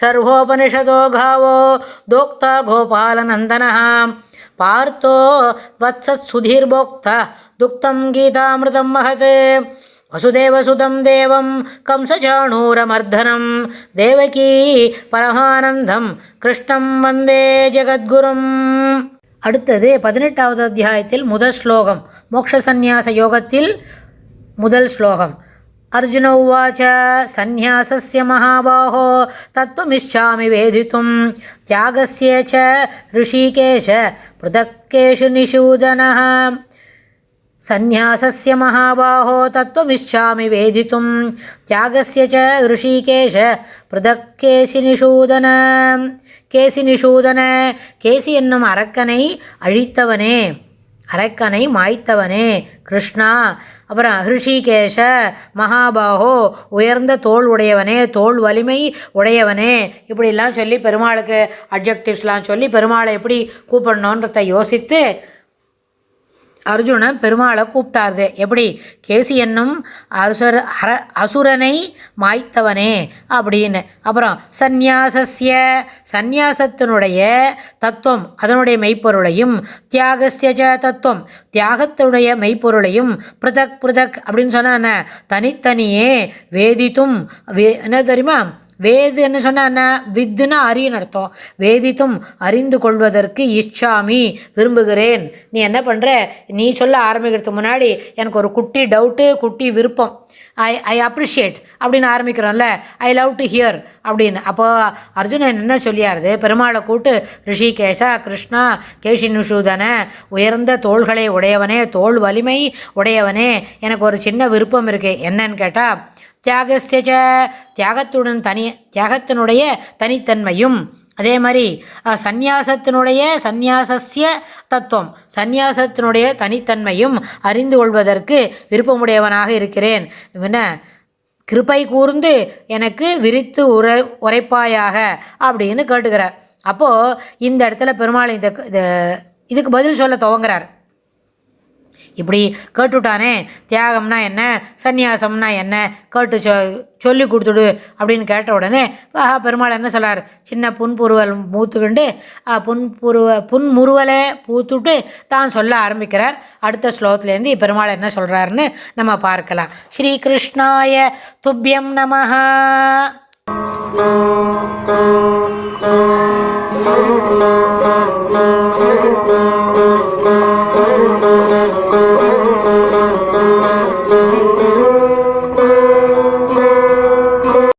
सर्वोपनिषदो गावो दोक्ता गोपालनन्दनः पार्थो वत्सत्सुधीर्भोक्ता दुक्तं गीतामृतं महत् वसुदेवसुतं देवं कंसचाणूरमर्दनं देवकी परमानन्दं कृष्णं वन्दे ஜெகத்குரும் அடுத்தது பதினெட்டாவது அத்தியாயத்தில் முதல் ஸ்லோகம் மோட்ச சந்நியாச யோகத்தில் முதல் ஸ்லோகம் अर्जुन उवाच सन्न्यासस्य महाबाहो तत्त्वमिच्छामि वेदितुं त्यागस्य च ऋषिकेश पृथक्केषु निषूदनः सन्न्यासस्य महाबाहो तत्त्वमिच्छामि वेदितुं त्यागस्य च ऋषिकेश पृथक् கேசினிஷூதன கேசினிஷூதன கேசி என்னும் அரக்கனை அழித்தவனே அரக்கனை மாய்த்தவனே கிருஷ்ணா. அப்புறம் ஹிருஷிகேஷ மகாபாகோ உயர்ந்த தோல் உடையவனே தோல் வலிமை உடையவனே. இப்படிலாம் சொல்லி பெருமாளுக்கு அப்ஜெக்டிவ்ஸ்லாம் சொல்லி பெருமாளை எப்படி கூப்பிடணுன்றத யோசித்து அர்ஜுனன் பெருமாளை கூப்பிட்டாருது. எப்படி? கேசி என்னும் அசுர அர அசுரனை மாய்த்தவனே அப்படின்னு. அப்புறம் சந்நியாசஸ்ய சந்நியாசத்தினுடைய தத்துவம் அதனுடைய மெய்ப்பொருளையும் தியாகசிய தத்துவம் தியாகத்தினுடைய மெய்ப்பொருளையும் பிருதக் பிருதக் அப்படின்னு சொன்னா தனித்தனியே வேதித்தும் வே என்ன தெரியுமா? வேதுன்னு சொன்னா என்ன வித்துனா அறின்னு அர்த்தம். வேதித்தும் அறிந்து கொள்வதற்கு இச்சாமி விரும்புகிறேன். நீ என்ன பண்ணுற நீ சொல்ல ஆரம்பிக்கிறதுக்கு முன்னாடி எனக்கு ஒரு குட்டி டவுட்டு குட்டி விருப்பம். ஐ ஐ அப்ரிஷியேட் அப்படின்னு ஆரம்பிக்கிறோம்ல. ஐ லவ் டு ஹியர் அப்படின்னு. அப்போது அர்ஜுனன் என்ன சொல்லியாருது? பெருமாளை கூட்டு ரிஷிகேஷா கிருஷ்ணா கேஷினுஷூதன உயர்ந்த தோள்களை உடையவனே தோல் வலிமை உடையவனே எனக்கு ஒரு சின்ன விருப்பம் இருக்குது என்னன்னு கேட்டால் தியாகஸ்ய தியாகத்துடன் தனி தியாகத்தினுடைய தனித்தன்மையும் அதே மாதிரி சந்நியாசத்தினுடைய சந்நியாசஸ்ய தத்துவம் சந்நியாசத்தினுடைய தனித்தன்மையும் அறிந்து கொள்வதற்கு விருப்பமுடையவனாக இருக்கிறேன். என்ன? கிருப்பை கூர்ந்து எனக்கு விரித்து உரை உரைப்பாயாக அப்படின்னு கேட்டுக்கிறார். அப்போது இந்த இடத்துல பெருமாள் இந்த- இதுக்கு பதில் சொல்ல துவங்குறார். இப்படி கேட்டுட்டானே தியாகம்னா என்ன சந்நியாசம்னா என்ன கேட்டு சொ சொல்லி கொடுத்துடு அப்படின்னு கேட்ட உடனே ஆஹா பெருமாள் என்ன சொல்கிறார் சின்ன புன்புருவல் மூத்துக்கிண்டு ஆ, புன்புருவ புன்முறுவலை பூத்துட்டு தான் சொல்ல ஆரம்பிக்கிறார். அடுத்த ஸ்லோகத்துலேருந்து பெருமாள் என்ன சொல்கிறாருன்னு நம்ம பார்க்கலாம். ஸ்ரீ கிருஷ்ணாய துப்பியம் நமஹா.